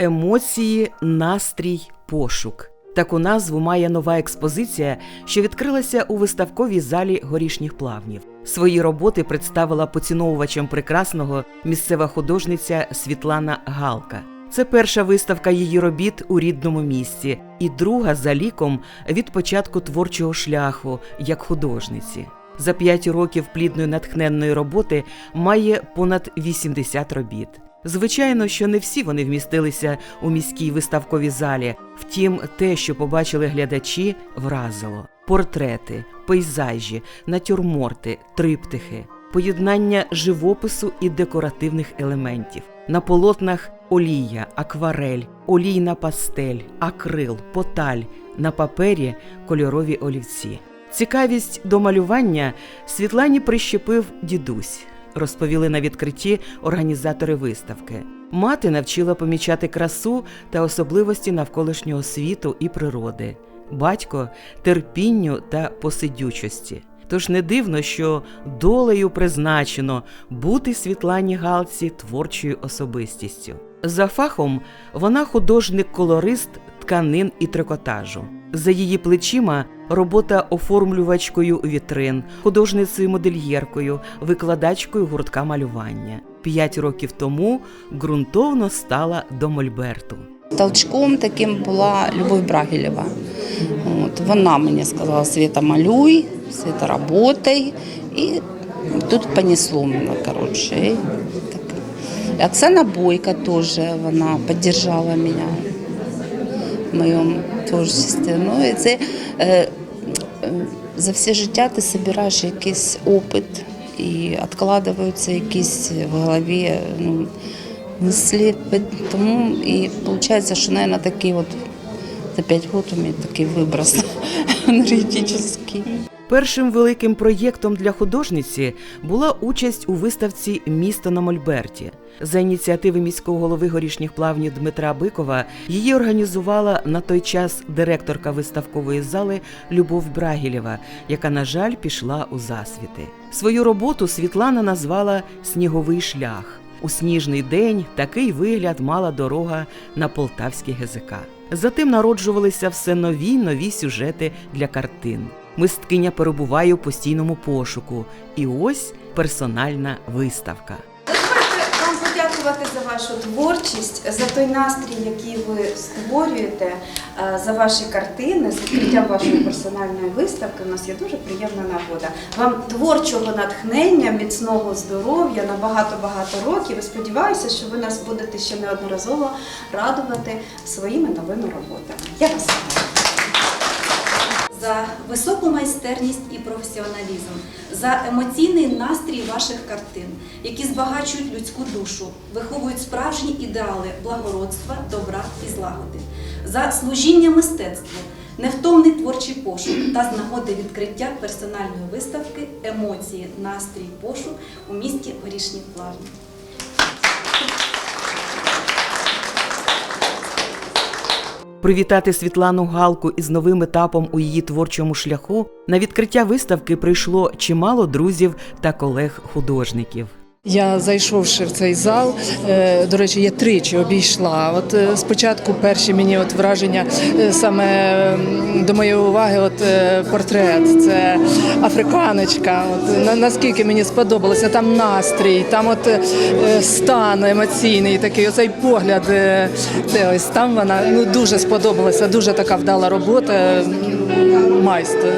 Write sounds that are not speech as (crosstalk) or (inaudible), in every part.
Емоції, настрій, пошук. Таку назву має нова експозиція, що відкрилася у виставковій залі горішніх плавнів. Свої роботи представила поціновувачам прекрасного місцева художниця Світлана Галка. Це перша виставка її робіт у рідному місті і друга за ліком від початку творчого шляху як художниці. За п'ять років плідної натхненної роботи має понад 80 робіт. Звичайно, що не всі вони вмістилися у міській виставковій залі. Втім, те, що побачили глядачі, вразило: портрети, пейзажі, натюрморти, триптихи, поєднання живопису і декоративних елементів. На полотнах олія, акварель, олійна пастель, акрил, поталь, на папері кольорові олівці. Цікавість до малювання Світлані прищепив дідусь розповіли на відкритті організатори виставки. Мати навчила помічати красу та особливості навколишнього світу і природи, батько терпінню та посидючості. Тож не дивно, що долею призначено бути Світлані Галці творчою особистістю. За фахом вона художник-колорист тканин і трикотажу. За її плечима робота оформлювачкою вітрин, художницею-модельєркою, викладачкою гуртка малювання. П'ять років тому ґрунтовно стала до Мольберту. Толчком таким була Любов Брагілєва. От, вона мені сказала, Світа, малюй, Світа, работай. І тут понесло мене, коротше. Так. Оксана Бойко теж, вона підтримала мене в моєму творчості. Ну, і це, е, е, за все життя ти збираєш якийсь опит і відкладаються якісь в голові ну, мислі. Тому і виходить, що, мабуть, такий от за п'ять років у мене такий виброс (laughs) енергетичний. Першим великим проєктом для художниці була участь у виставці Місто на Мольберті. За ініціативи міського голови горішніх плавнів Дмитра Бикова її організувала на той час директорка виставкової зали Любов Брагілєва, яка, на жаль, пішла у засвіти. Свою роботу Світлана назвала Сніговий шлях. У сніжний день такий вигляд мала дорога на полтавський ГЗК. Затим народжувалися все нові нові сюжети для картин. Мисткиня перебуває у постійному пошуку. І ось персональна виставка. Дозвольте вам подякувати за вашу творчість, за той настрій, який ви створюєте, е, за ваші картини, з відкриттям вашої персональної виставки. У нас є дуже приємна нагода. Вам творчого натхнення, міцного здоров'я на багато-багато років. Сподіваюся, що ви нас будете ще неодноразово радувати своїми новими роботами. Я вас. За високу майстерність і професіоналізм, за емоційний настрій ваших картин, які збагачують людську душу, виховують справжні ідеали благородства, добра і злагоди, за служіння мистецтву, невтомний творчий пошук та з нагоди відкриття персональної виставки Емоції, настрій, пошук у місті Горішні Плавні. Привітати Світлану Галку із новим етапом у її творчому шляху на відкриття виставки прийшло чимало друзів та колег-художників. Я зайшовши в цей зал, е, до речі, я тричі обійшла. От е, спочатку перші мені от враження е, саме до моєї уваги, от портрет, це африканочка. От на- наскільки мені сподобалося, там настрій, там от стан емоційний, такий оцей погляд. ось там вона ну дуже сподобалася. Дуже така вдала робота. Майстер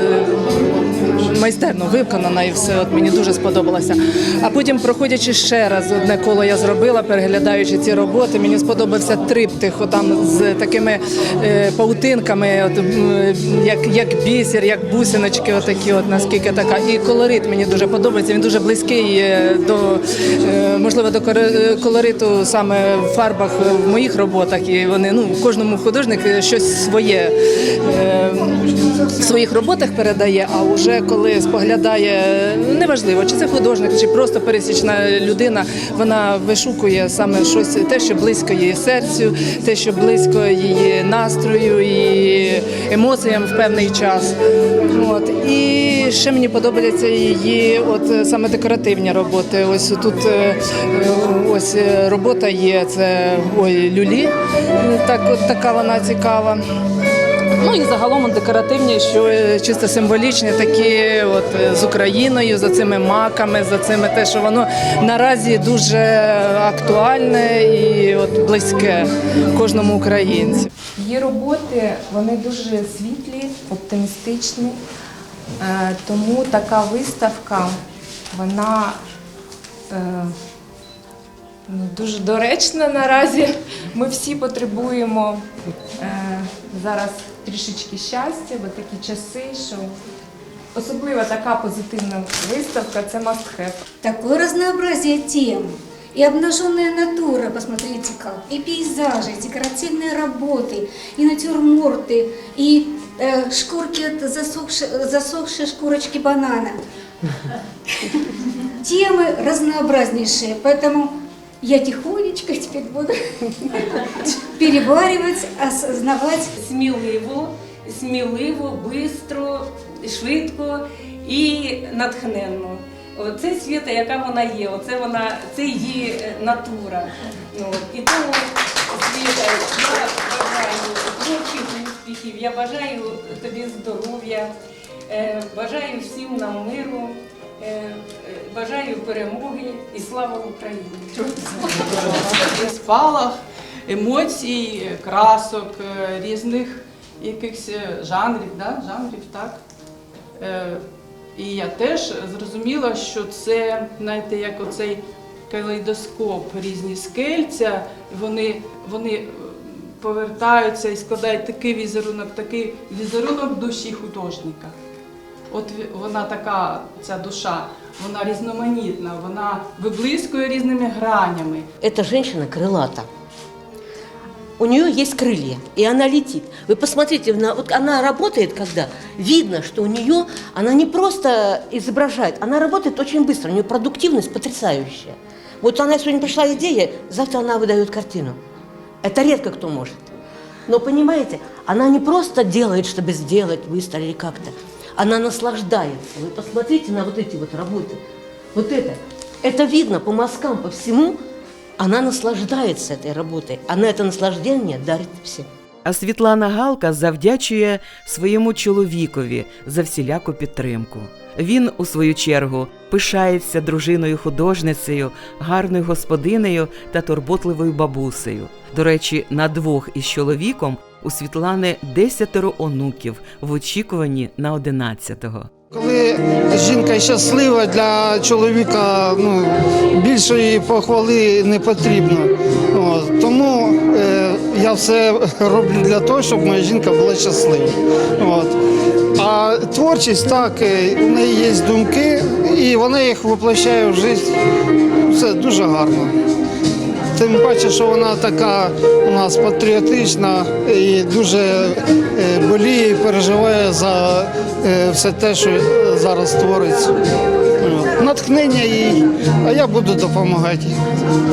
майстерно виконана і все. От мені дуже сподобалося. А потім, проходячи ще раз, одне коло я зробила, переглядаючи ці роботи, мені сподобався триптих, там з такими е, паутинками, от, як, як бісер, як бусиночки, отакі, от наскільки така. І колорит мені дуже подобається. Він дуже близький е, до е, можливо до кори- колориту саме в фарбах в моїх роботах. І вони ну в кожному художник щось своє е, в своїх роботах передає. А вже коли споглядає, неважливо, чи це художник, чи просто пересічна людина, вона вишукує саме щось, те, що близько її серцю, те, що близько її настрою і емоціям в певний час. От. І ще мені подобаються її от саме декоративні роботи. Ось тут е, е, ось робота є, це ой, люлі. Так, от така вона цікава. Ну і загалом декоративні, що е, чисто символічні, такі от е, з Україною, за цими маками, за цими те, що воно наразі дуже актуальне і от близьке кожному українцю. Її роботи вони дуже світлі, оптимістичні, Е, тому така виставка вона дуже доречна наразі. Ми всі потребуємо е, зараз трішечки щастя, бо такі часи, що особливо така позитивна виставка це must have. Такое разнообразие тем. И обнаженная натура, посмотрите как, и пейзажи, и декоративные работы, и натюрморты, и э, шкурки от засохшей, засохшей шкурочки банана. (laughs) Темы разнообразнейшие, поэтому я тихонечко теперь буду переваривать, осознавать сміливо, сміливо, бистро, швидко і натхненно. Це світа, яка вона є, оце вона, це її е, натура. Ну. І тому світа, я бажаю творчих успіхів, я бажаю тобі здоров'я, е, бажаю всім нам миру, бажаю перемоги і слава Україні! спалах емоцій, красок, е, різних якихось е, жанрів, да? жанрів, так? Е, І я теж зрозуміла, що це, знаєте, як оцей калейдоскоп, різні скельця, вони, вони е, повертаються і складають такий візерунок, такий візерунок душі художника. От ві- вона така, ця душа, вона різноманітна, вона виблискує різними гранями. Эта женщина крылата. У нее есть крылья, и она летит. Вы посмотрите, на- вот она работает, когда видно, что у нее, она не просто изображает, она работает очень быстро, у нее продуктивность потрясающая. Вот она сегодня пришла идея, завтра она выдает картину. Это редко кто может. Но понимаете, она не просто делает, чтобы сделать быстро или как-то. Она наслаждается. Вы посмотрите на вот эти вот работы. Вот это. Это видно по мазкам, по всему. Она наслаждается этой работой. Она это наслаждение дарит всем. А Світлана Галка завдячує своєму чоловікові за всіляку підтримку. Він, у свою чергу, пишається дружиною художницею, гарною господинею та турботливою бабусею. До речі, на двох із чоловіком у Світлани десятеро онуків в очікуванні на одинадцятого. Коли жінка щаслива для чоловіка, ну більшої похвали не потрібно. От, тому е, я все роблю для того, щоб моя жінка була щаслива. От. А творчість так, е, у неї є думки, і вона їх воплощає в життя. Це дуже гарно. Тим паче, що вона така у нас патріотична і дуже е, боліє і переживає за е, все те, що зараз твориться. Натхнення їй, а я буду допомагати,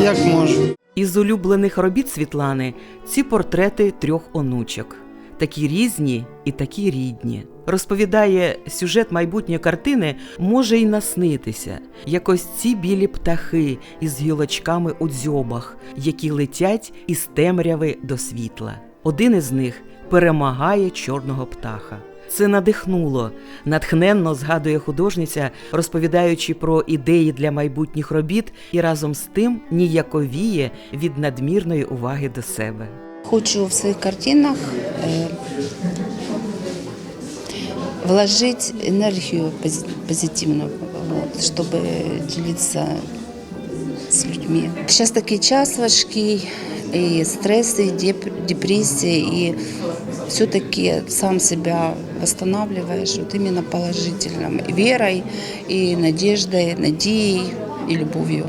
як можу. Із улюблених робіт Світлани ці портрети трьох онучок. Такі різні і такі рідні. Розповідає, сюжет майбутньої картини може й наснитися. Якось ці білі птахи із гілочками у дзьобах, які летять із темряви до світла. Один із них перемагає чорного птаха. Це надихнуло, натхненно згадує художниця, розповідаючи про ідеї для майбутніх робіт і разом з тим ніяковіє від надмірної уваги до себе. Хочу в своих картинах э, вложить энергию пози- позитивную, вот, чтобы делиться с людьми. Сейчас такий час важкий, и стресс, и деп- депрессия, и все-таки сам себя восстанавливаешь вот именно положительным, верой, и надеждой, надеей и любовью.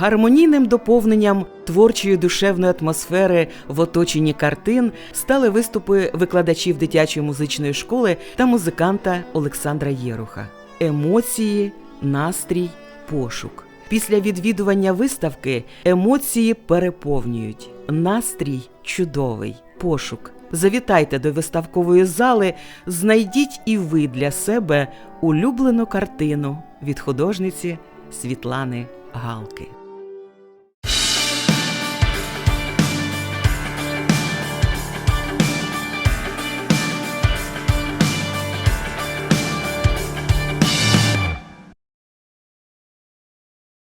Гармонійним доповненням творчої душевної атмосфери в оточенні картин стали виступи викладачів дитячої музичної школи та музиканта Олександра Єруха. Емоції, настрій, пошук. Після відвідування виставки емоції переповнюють. Настрій чудовий, пошук Завітайте до виставкової зали, знайдіть і ви для себе улюблену картину від художниці Світлани Галки.